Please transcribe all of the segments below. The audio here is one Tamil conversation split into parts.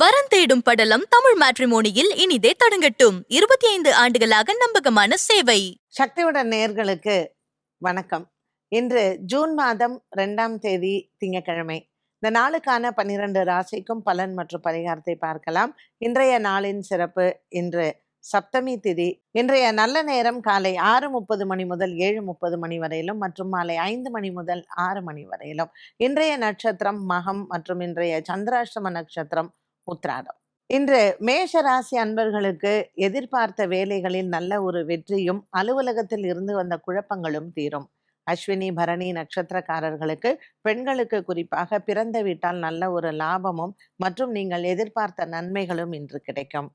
வரன் தேடும் படலம் தமிழ் மேட்ரிமோனியில் இனிதே தொடங்கட்டும். இருபத்தி ஐந்து ஆண்டுகளாக நம்பகமான சேவை. சக்தியுடன் நேர்களுக்கு வணக்கம். இன்று ஜூன் மாதம் ரெண்டாம் தேதி திங்கக்கிழமை இந்த நாளுக்கான பன்னிரண்டு ராசிக்கும் பலன் மற்றும் பரிகாரத்தை பார்க்கலாம். இன்றைய நாளின் சிறப்பு இன்று சப்தமி திதி. இன்றைய நல்ல நேரம் காலை ஆறு முப்பது மணி முதல் ஏழு முப்பது மணி வரையிலும் மற்றும் மாலை ஐந்து மணி முதல் ஆறு மணி வரையிலும். இன்றைய நட்சத்திரம் மகம் மற்றும் இன்றைய சந்திராஷ்டம நட்சத்திரம் உத்ராடம் இன்று மேஷ ராசி அன்பர்களுக்கு எதிர்பார்த்த வேலைகளில் நல்ல ஒரு வெற்றியும் அலுவலகத்தில் இருந்து வந்த குழப்பங்களும் தீரும். அஸ்வினி பரணி நட்சத்திரக்காரர்களுக்கு பெண்களுக்கு குறிப்பாக பிறந்த வீட்டால் நல்ல ஒரு லாபமும் மற்றும் நீங்கள் எதிர்பார்த்த நன்மைகளும் இன்று கிடைக்கும்.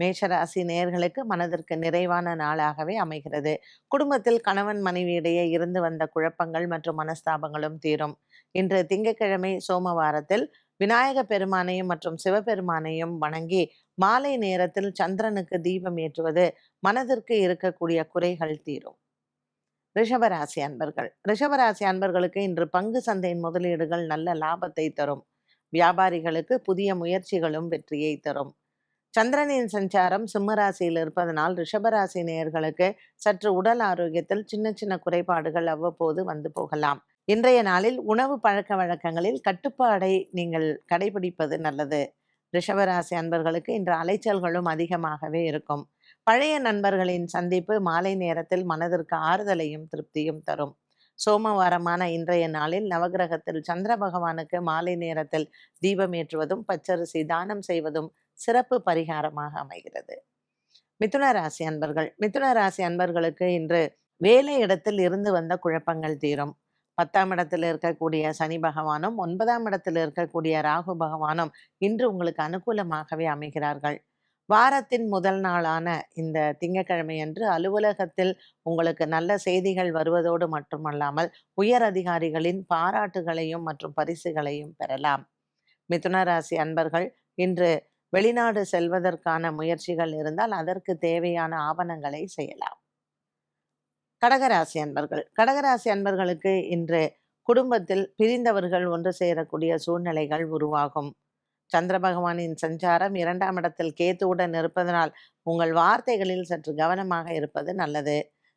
மேஷராசி நேயர்களுக்கு மனதிற்கு நிறைவான நாளாகவே அமைகிறது. குடும்பத்தில் கணவன் மனைவியிடையே இருந்து வந்த குழப்பங்கள் மற்றும் மனஸ்தாபங்களும் தீரும். இன்று திங்கட்கிழமை சோமவாரத்தில் விநாயக பெருமானையும் மற்றும் சிவபெருமானையும் வணங்கி மாலை நேரத்தில் சந்திரனுக்கு தீபம் ஏற்றுவது மனதிற்கு இருக்கக்கூடிய குறைகள் தீரும். ரிஷபராசி அன்பர்கள். ரிஷபராசி அன்பர்களுக்கு இன்று பங்கு சந்தையின் முதலீடுகள் நல்ல லாபத்தை தரும். வியாபாரிகளுக்கு புதிய முயற்சிகளும் வெற்றியை தரும். சந்திரனின் சஞ்சாரம் சிம்மராசியில் இருப்பதனால் ரிஷபராசி நேயர்களுக்கு சற்று உடல் ஆரோக்கியத்தில் சின்ன சின்ன குறைபாடுகள் அவ்வப்போது வந்து போகலாம். இன்றைய நாளில் உணவு பழக்க வழக்கங்களில் கட்டுப்பாடை நீங்கள் கடைபிடிப்பது நல்லது. ரிஷபராசி அன்பர்களுக்கு இன்று அலைச்சல்களும் அதிகமாகவே இருக்கும். பழைய நண்பர்களின் சந்திப்பு மாலை நேரத்தில் மனதிற்கு ஆறுதலையும் திருப்தியும் தரும். சோமவாரமான இன்றைய நாளில் நவகிரகத்தில் சந்திர பகவானுக்கு மாலை நேரத்தில் தீபம் ஏற்றுவதும் பச்சரிசி தானம் செய்வதும் சிறப்பு பரிகாரமாக அமைகிறது. மிதுன ராசி அன்பர்கள் மிதுன ராசி அன்பர்களுக்கு இன்று வேலை இடத்தில் இருந்து வந்த குழப்பங்கள் தீரும். பத்தாம் இடத்தில் இருக்கக்கூடிய சனி பகவானும் ஒன்பதாம் இடத்தில் இருக்கக்கூடிய ராகு பகவானும் இன்று உங்களுக்கு அனுகூலமாகவே அமைகிறார்கள். வாரத்தின் முதல் நாளான இந்த திங்கக்கிழமை அன்று அலுவலகத்தில் உங்களுக்கு நல்ல செய்திகள் வருவதோடு மட்டுமல்லாமல் உயர் அதிகாரிகளின் பாராட்டுகளையும் மற்றும் பரிசுகளையும் பெறலாம். மிதுன ராசி அன்பர்கள் இன்று வெளிநாடு செல்வதற்கான முயற்சிகள் இருந்தால் அதற்கு தேவையான ஆவணங்களை செய்யலாம். கடகராசி அன்பர்கள். கடகராசி அன்பர்களுக்கு இன்று குடும்பத்தில் பிரிந்தவர்கள் ஒன்று சேரக்கூடிய சூழ்நிலைகள் உருவாகும். சந்திர பகவானின் சஞ்சாரம் இரண்டாம் இடத்தில் கேத்துவுடன் இருப்பதனால் உங்கள் வார்த்தைகளில் சற்று கவனமாக இருப்பது நல்லது.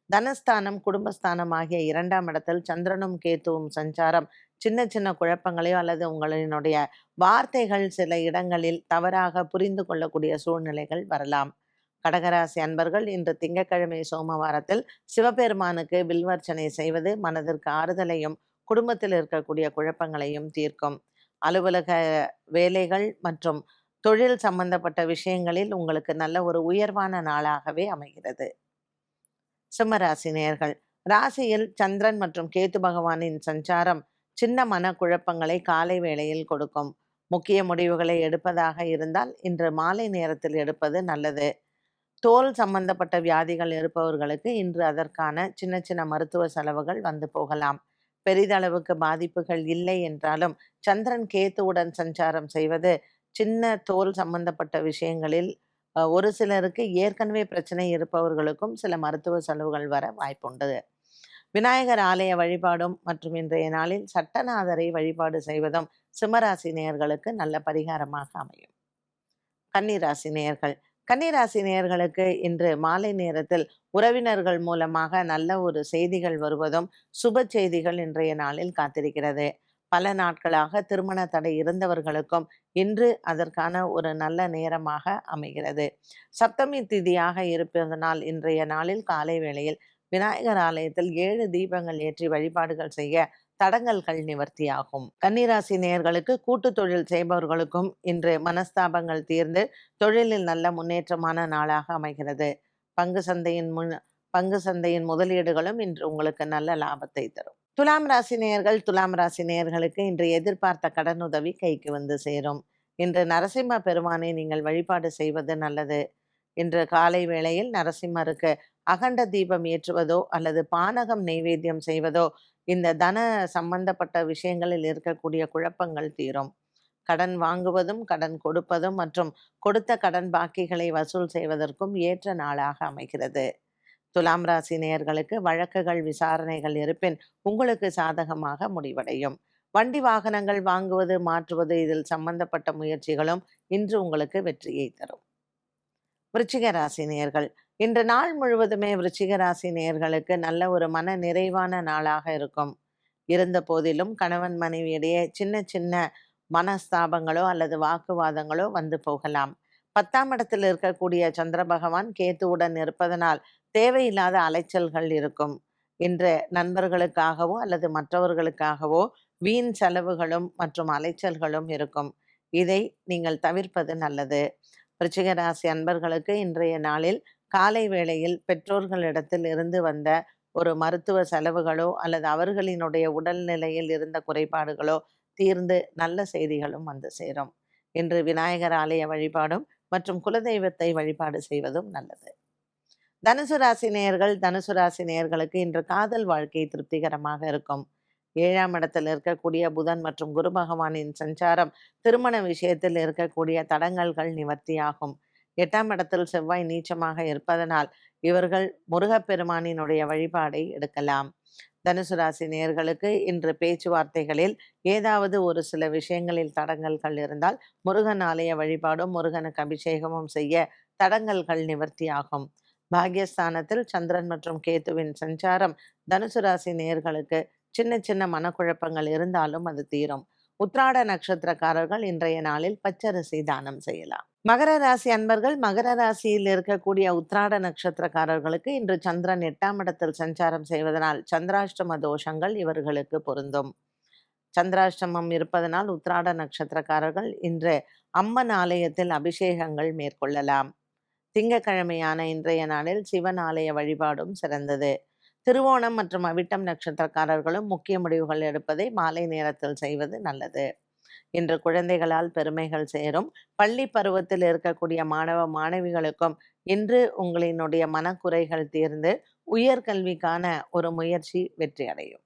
தனஸ்தானம் குடும்பஸ்தானம் ஆகிய இரண்டாம் இடத்தில் சந்திரனும் கேத்துவும் சஞ்சாரம் சின்ன சின்ன குழப்பங்களையோ அல்லது உங்களினுடைய வார்த்தைகள் சில இடங்களில் தவறாக புரிந்து கொள்ளக்கூடிய சூழ்நிலைகள் வரலாம். கடகராசி அன்பர்கள் இன்று திங்கட்கிழமை சோமவாரத்தில் சிவபெருமானுக்கு வில்வர்ச்சனை செய்வது மனதிற்கு ஆறுதலையும் குடும்பத்தில் இருக்கக்கூடிய குழப்பங்களையும் தீர்க்கும். அலுவலக வேலைகள் மற்றும் தொழில் சம்பந்தப்பட்ட விஷயங்களில் உங்களுக்கு நல்ல ஒரு உயர்வான நாளாகவே அமைகிறது. சிம்மராசி நேயர்கள் ராசியில் சந்திரன் மற்றும் கேத்து பகவானின் சஞ்சாரம் சின்ன மன குழப்பங்களை காலை வேளையில் கொடுக்கும். முக்கிய முடிவுகளை எடுப்பதாக இருந்தால் இன்று மாலை நேரத்தில் எடுப்பது நல்லது. தோல் சம்பந்தப்பட்ட வியாதிகள் இருப்பவர்களுக்கு இன்று அதற்கான சின்ன சின்ன மருத்துவ செலவுகள் வந்து போகலாம். பெரிதளவுக்கு பாதிப்புகள் இல்லை என்றாலும் சந்திரன் கேத்துவுடன் சஞ்சாரம் செய்வது சின்ன தோல் சம்பந்தப்பட்ட விஷயங்களில் ஒரு சிலருக்கு ஏற்கனவே பிரச்சனை இருப்பவர்களுக்கும் சில மருத்துவ செலவுகள் வர வாய்ப்புண்டு. விநாயகர் ஆலய வழிபாடும் மற்றும் இன்றைய நாளில் சட்டநாதரை வழிபாடு செய்வதும் சிம்மராசி நேயர்களுக்கு நல்ல பரிகாரமாக அமையும். கன்னிராசி நேயர்கள் கன்னிராசி நேயர்களுக்கு இன்று மாலை நேரத்தில் உறவினர்கள் மூலமாக நல்ல ஒரு செய்திகள் வருவதும் சுப செய்திகள் இன்றைய நாளில் காத்திருக்கிறது. பல நாட்களாக திருமண தடை இருந்தவர்களுக்கும் இன்று அதற்கான ஒரு நல்ல நேரமாக அமைகிறது. சப்தமி திதியாக இருப்பதனால் இன்றைய நாளில் காலை வேளையில் விநாயகர் ஆலயத்தில் ஏழு தீபங்கள் ஏற்றி வழிபாடுகள் செய்ய தடங்கல்கள் நிவர்த்தியாகும். கன்னிராசி நேயர்களுக்கு கூட்டு தொழில் செய்பவர்களுக்கும் இன்று மனஸ்தாபங்கள் தீர்ந்து தொழிலில் நல்ல முன்னேற்றமான நாளாக அமைகிறது. பங்கு சந்தையின் முன் பங்கு சந்தையின் முதலீடுகளும் இன்று உங்களுக்கு நல்ல லாபத்தை தரும். துலாம் ராசி நேயர்கள் துலாம் ராசி நேயர்களுக்கு இன்று எதிர்பார்த்த கடனுதவி கைக்கு வந்து சேரும். இன்று நரசிம்ம பெருமானை நீங்கள் வழிபாடு செய்வது நல்லது. இன்று காலை வேளையில் நரசிம்மருக்கு அகண்ட தீபம் ஏற்றுவதோ அல்லது பானகம் நைவேத்தியம் செய்வதோ இந்த தன சம்பந்தப்பட்ட விஷயங்களில் இருக்கக்கூடிய குழப்பங்கள் தீரும். கடன் வாங்குவதும் கடன் கொடுப்பதும் மற்றும் கொடுத்த கடன் பாக்கிகளை வசூல் செய்வதற்கும் ஏற்ற நாளாக அமைகிறது. துலாம் ராசி நேயர்களுக்கு வழக்குகள் விசாரணைகள் இருப்பின் உங்களுக்கு சாதகமாக முடிவடையும். வண்டி வாகனங்கள் வாங்குவது மாற்றுவது இதில் சம்பந்தப்பட்ட முயற்சிகளும் இன்று உங்களுக்கு வெற்றியை தரும். விருச்சிக ராசி நேயர்கள் இன்று நாள் முழுவதுமே விருச்சிகராசி நேர்களுக்கு நல்ல ஒரு மன நிறைவான நாளாக இருக்கும். இருந்த போதிலும் கணவன் மனைவியிடையே சின்ன சின்ன மனஸ்தாபங்களோ அல்லது வாக்குவாதங்களோ வந்து போகலாம். பத்தாம் இடத்தில் இருக்கக்கூடிய சந்திர பகவான் கேத்துவுடன் இருப்பதனால் தேவையில்லாத அலைச்சல்கள் இருக்கும். இன்று நண்பர்களுக்காகவோ அல்லது மற்றவர்களுக்காகவோ வீண் செலவுகளும் மற்றும் அலைச்சல்களும் இருக்கும். இதை நீங்கள் தவிர்ப்பது நல்லது. ராசி அன்பர்களுக்கு இன்றைய நாளில் காலை வேளையில் பெற்றோர்களிடத்தில் இருந்து வந்த ஒரு மருத்துவ செலவுகளோ அல்லது அவர்களினுடைய உடல்நிலையில் இருந்த குறைபாடுகளோ தீர்ந்து நல்ல செய்திகளும் வந்து சேரும். இன்று விநாயகர் ஆலய வழிபாடும் மற்றும் குலதெய்வத்தை வழிபாடு செய்வதும் நல்லது. தனுசு ராசி நேயர்கள் தனுசு ராசி நேயர்களுக்கு இன்று காதல் வாழ்க்கை திருப்திகரமாக இருக்கும். ஏழாம் இடத்தில் இருக்கக்கூடிய புதன் மற்றும் குரு பகவானின் சஞ்சாரம் திருமண விஷயத்தில் இருக்கக்கூடிய தடங்கல்கள் நிவர்த்தியாகும். எட்டாம் இடத்தில் செவ்வாய் நீச்சமாக இருப்பதனால் இவர்கள் முருகப்பெருமானினுடைய வழிபாடை எடுக்கலாம். தனுசு ராசி நேயர்களுக்கு இன்று பேச்சுவார்த்தைகளில் ஏதாவது ஒரு சில விஷயங்களில் தடங்கல்கள் இருந்தால் முருகன் ஆலய வழிபாடும் முருகனுக்கு அபிஷேகமும் செய்ய தடங்கல்கள் நிவர்த்தியாகும் பாக்யஸ்தானத்தில் சந்திரன் மற்றும் கேத்துவின் சஞ்சாரம் தனுசு ராசி நேயர்களுக்கு சின்ன சின்ன மனக்குழப்பங்கள் இருந்தாலும் அது தீரும். உத்ராட நட்சத்திரக்காரர்கள் இன்றைய நாளில் பச்சரிசி தானம் செய்யலாம். மகர ராசி அன்பர்கள் மகர ராசியில் இருக்கக்கூடிய உத்ராட நட்சத்திரக்காரர்களுக்கு இன்று சந்திரன் எட்டாம் இடத்தில் சஞ்சாரம் செய்வதனால் சந்திராஷ்டம தோஷங்கள் இவர்களுக்கு பொருந்தும். சந்திராஷ்டமம் இருப்பதனால் உத்ராட நட்சத்திரக்காரர்கள் இன்று அம்மன் ஆலயத்தில் அபிஷேகங்கள் மேற்கொள்ளலாம். திங்கக்கிழமையான இன்றைய நாளில் சிவன் ஆலய வழிபாடும் சிறந்தது. திருவோணம் மற்றும் அவிட்டம் நட்சத்திரக்காரர்களும் முக்கிய முடிவுகள் எடுப்பதை மாலை நேரத்தில் செய்வது நல்லது. இன்று குழந்தைகளால் பெருமைகள் சேரும். பள்ளி பருவத்தில் இருக்கக்கூடிய மாணவ மாணவிகளுக்கும் இன்று உங்களினுடைய மனக்குறைகள் தீர்ந்து உயர்கல்விக்கான ஒரு முயற்சி வெற்றி அடையும்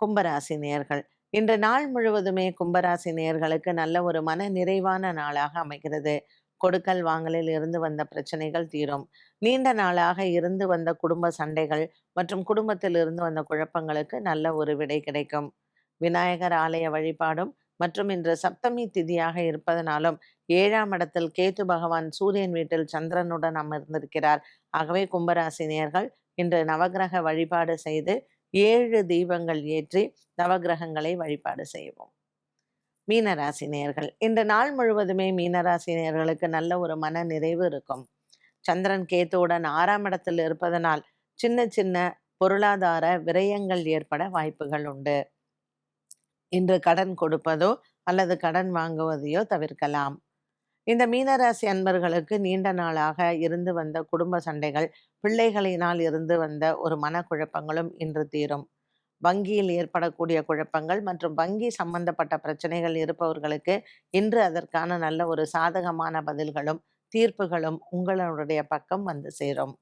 கும்பராசி நேர்கள் இன்று நாள் முழுவதுமே கும்பராசி நேர்களுக்கு நல்ல ஒரு மன நிறைவான நாளாக அமைகிறது. கொடுக்கல் வாங்கலில் இருந்து வந்த பிரச்சனைகள் தீரும். நீண்ட நாளாக இருந்து வந்த குடும்ப சண்டைகள் மற்றும் குடும்பத்தில் இருந்து வந்த குழப்பங்களுக்கு நல்ல ஒரு விடை கிடைக்கும். விநாயகர் ஆலய வழிபாடும் மற்றும் இன்று சப்தமி திதியாக இருப்பதனாலும் ஏழாம் இடத்தில் கேத்து பகவான் சூரியன் வீட்டில் சந்திரனுடன் அமர்ந்திருக்கிறார். ஆகவே கும்பராசினியர்கள் இன்று நவகிரக வழிபாடு செய்து ஏழு தீபங்கள் ஏற்றி நவகிரகங்களை வழிபாடு செய்வோம். மீனராசினியர்கள். இந்த நாள் முழுவதுமே மீனராசினியர்களுக்கு நல்ல ஒரு மன நிறைவு இருக்கும். சந்திரன் கேத்துவுடன் ஆறாம் இடத்தில் இருப்பதனால் சின்ன சின்ன பொருளாதார விரயங்கள் ஏற்பட வாய்ப்புகள் உண்டு. இன்று கடன் கொடுப்பதோ அல்லது கடன் வாங்குவதையோ தவிர்க்கலாம். இந்த மீனராசி அன்பர்களுக்கு நீண்ட நாளாக இருந்து வந்த குடும்ப சண்டைகள் பிள்ளைகளினால் இருந்து வந்த ஒரு மனக்குழப்பங்களும் இன்று தீரும். வங்கியில் ஏற்படக்கூடிய குழப்பங்கள் மற்றும் வங்கி சம்பந்தப்பட்ட பிரச்சனைகள் இருப்பவர்களுக்கு இன்று அதற்கான நல்ல ஒரு சாதகமான பதில்களும் தீர்ப்புகளும் உங்களுடைய பக்கம் வந்து சேரும்.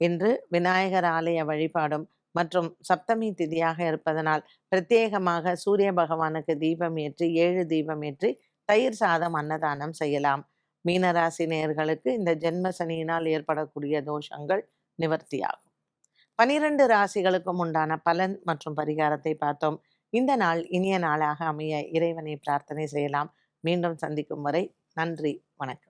இன்று விநாயகர் ஆலய வழிபாடும் மற்றும் சப்தமி திதியாக இருப்பதனால் பிரத்யேகமாக சூரிய பகவானுக்கு தீபம் ஏற்றி ஏழு தீபம் ஏற்றி தயிர் சாதம் அன்னதானம் செய்யலாம். மீனராசி நேயர்களுக்கு இந்த ஜென்ம சனியினால் ஏற்படக்கூடிய தோஷங்கள் நிவர்த்தியாகும். பனிரெண்டு ராசிகளுக்கும் உண்டான பலன் மற்றும் பரிகாரத்தை பார்த்தோம். இந்த நாள் இனிய நாளாக அமைய இறைவனை பிரார்த்தனை செய்யலாம். மீண்டும் சந்திக்கும் வரை நன்றி வணக்கம்.